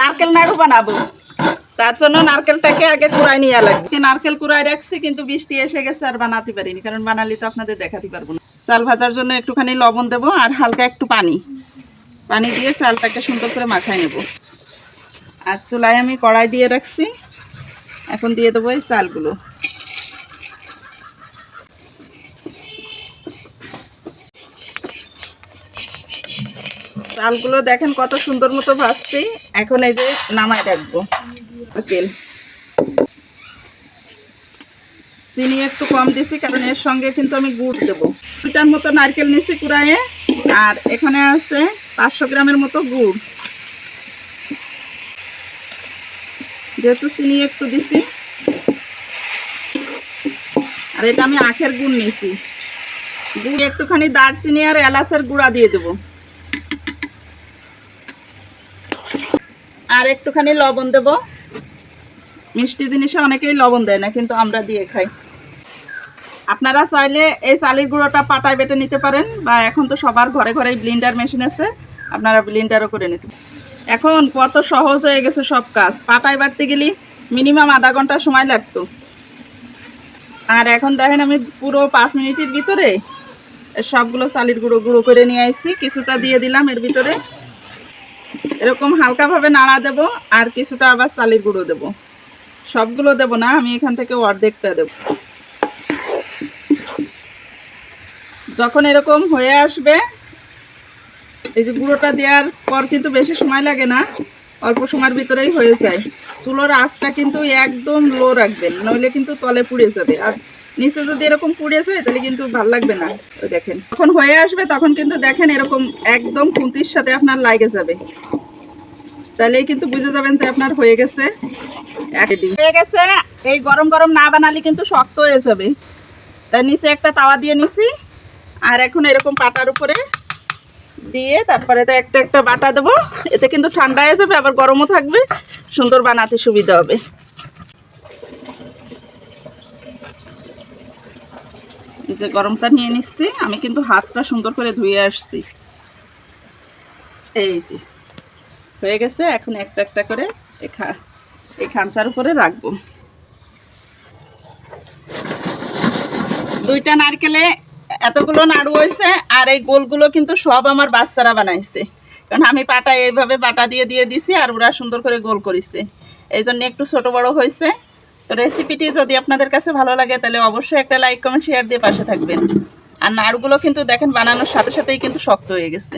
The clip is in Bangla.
নারকেল নাড়ু বানাবো তার জন্য নারকেলটাকে আগে কুড়াই নিয়ে লাগবে। নারকেল কুড়াই রাখছি, কিন্তু বৃষ্টি এসে গেছে আর বানাতে পারিনি, কারণ বানালি তো আপনাদের দেখাতে পারব না। চাল ভাজার জন্য একটুখানি লবণ দেবো আর হালকা একটু পানি। পানি দিয়ে চালটাকে সুন্দর করে মাখায় নেব। আর চুলায় আমি কড়াই দিয়ে রাখছি। এখন দিয়ে দেবো এই চালগুলো। চালগুলো দেখেন কত সুন্দর মতো ভাজছি। এখন এই যে নামাই রাখব। তেল চিনি একটু কম দিছি, কারণ এর সঙ্গে কিন্তু আমি গুড় দেবো। দুটার মতো নারকেল নিচ্ছি কুড়াইয়ে, আর এখানে আছে পাঁচশো গ্রামের মতো গুড়। যেহেতু চিনি একটু দিছি, আর এটা আমি আখের গুড় নিয়েছি গুড় একটুখানি দারচিনি আর এলাচের গুঁড়া দিয়ে দেবো। আর একটুখানি লবণ দেব। মিষ্টি জিনিসে অনেকেই লবণ দেয় না, কিন্তু আমরা দিয়ে খাই। আপনারা চাইলে এই চালের গুঁড়োটা পাটায় বেটে নিতে পারেন, বা এখন তো সবার ঘরে ঘরে ব্লিন্ডার মেশিন আছে, আপনারা ব্লিন্ডারও করে নিতে এখন কত সহজ হয়ে গেছে সব কাজ। পাটায় বাটতে গেলে মিনিমাম আধা ঘণ্টা সময় লাগতো। আর এখন দেখেন আমি পুরো পাঁচ মিনিটের ভিতরে সবগুলো চালের গুঁড়ো গুঁড়ো করে নিয়ে আসছি। কিছুটা দিয়ে দিলাম এর ভিতরে। এরকম হালকাভাবে নাড়া দেব, আর কিছুটা আবার চালের গুঁড়ো দেব। সবগুলো দেব না, আমি এখান থেকে অর্ধেকটা দেব। যখন এরকম হয়ে আসবে, এই যে গুঁড়োটা দেওয়ার পর কিন্তু বেশি সময় লাগে না, অল্প সময়ের ভিতরেই হয়ে যায়। চুলোর আঁচটা কিন্তু একদম লো রাখবেন, নইলে কিন্তু তলে পুড়ে যাবে। আর নিচে যদি এরকম পুড়ে যায়, তাহলে কিন্তু ভালো লাগবে না। ওই দেখেন। যখন হয়ে আসবে, তখন কিন্তু দেখেন এরকম একদম খুন্তির সাথে আপনার লাগে যাবে। তাহলেই কিন্তু বুঝে যাবেন যে আপনার হয়ে গেছে। হয়ে গেছে, এই গরম গরম না বানালে কিন্তু শক্ত হয়ে যাবে। তাই নিচে একটা তাওয়া দিয়ে নিছি, আর এখন এরকম পাটার উপরে দিয়ে তারপরে তো একটা একটা বাটা দেবো। এতে কিন্তু ঠান্ডা হয়ে যাবে, আবার গরমও থাকবে, সুন্দর বানাতে সুবিধা হবে। যে গরমটা নিয়ে নিচ্ছি, আমি কিন্তু হাতটা সুন্দর করে ধুয়ে আসছি। এই যে, হয়ে গেছে, এখন একটা একটা করে এই খাঁচার উপরে রাখব। দুইটা নারকেলে এতগুলো নাড়ু হয়েছে, আর এই গোলগুলো কিন্তু সব আমার বাচ্চারা বানাইছে। কারণ আমি পাটা এইভাবে বাটা দিয়ে দিয়ে দিছি, আর ওরা সুন্দর করে গোল করিছে। এই একটু ছোট বড় হয়েছে। তো রেসিপিটি যদি আপনাদের কাছে ভালো লাগে, তাহলে অবশ্যই একটা লাইক কমেন্ট শেয়ার দিয়ে পাশে থাকবেন। আর নাড়গুলো কিন্তু দেখেন বানানোর সাথে সাথেই কিন্তু শক্ত হয়ে গেছে।